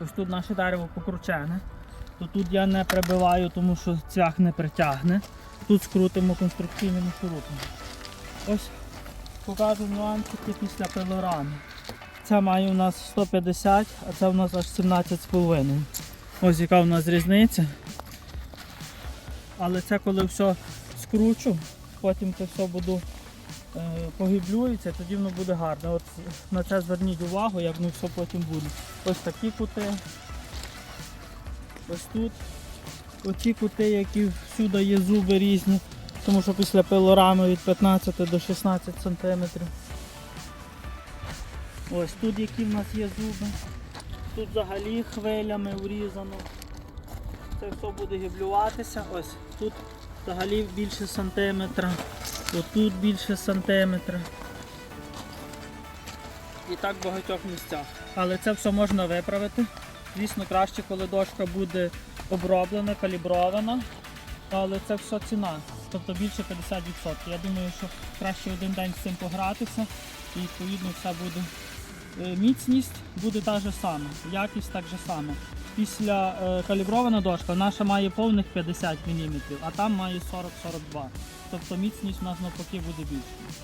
Ось тут наше дерево покручене. То тут я не прибиваю, тому що цвях не притягне. Тут скрутимо конструкційними шурупами. Ось покажу нюансики після пилорами. Ця має у нас 150, а це у нас аж 17,5. Ось яка у нас різниця. Але це коли все скручу, потім це все буду е, погиблюється, тоді воно буде гарне. От на це зверніть увагу, як воно все потім буде. Ось такі кути. Ось тут. Оці кути, які всюди є зуби різні, тому що після пилорами від 15 до 16 см. Ось тут які в нас є зуби. Тут взагалі хвилями урізано. Це все буде гіблюватися. Ось тут взагалі більше сантиметра, отут більше сантиметра. І так в багатьох місцях. Але це все можна виправити. Звісно, краще, коли дошка буде оброблена, калібрована. Але це все ціна. Тобто більше 50%. Я думаю, що краще один день з цим погратися і відповідно все буде. Е, Міцність буде та же сама, якість так же сама. Після е, калібрована дошка наша має повних 50 мм, а там має 40-42. Тобто міцність у нас навпаки буде більша.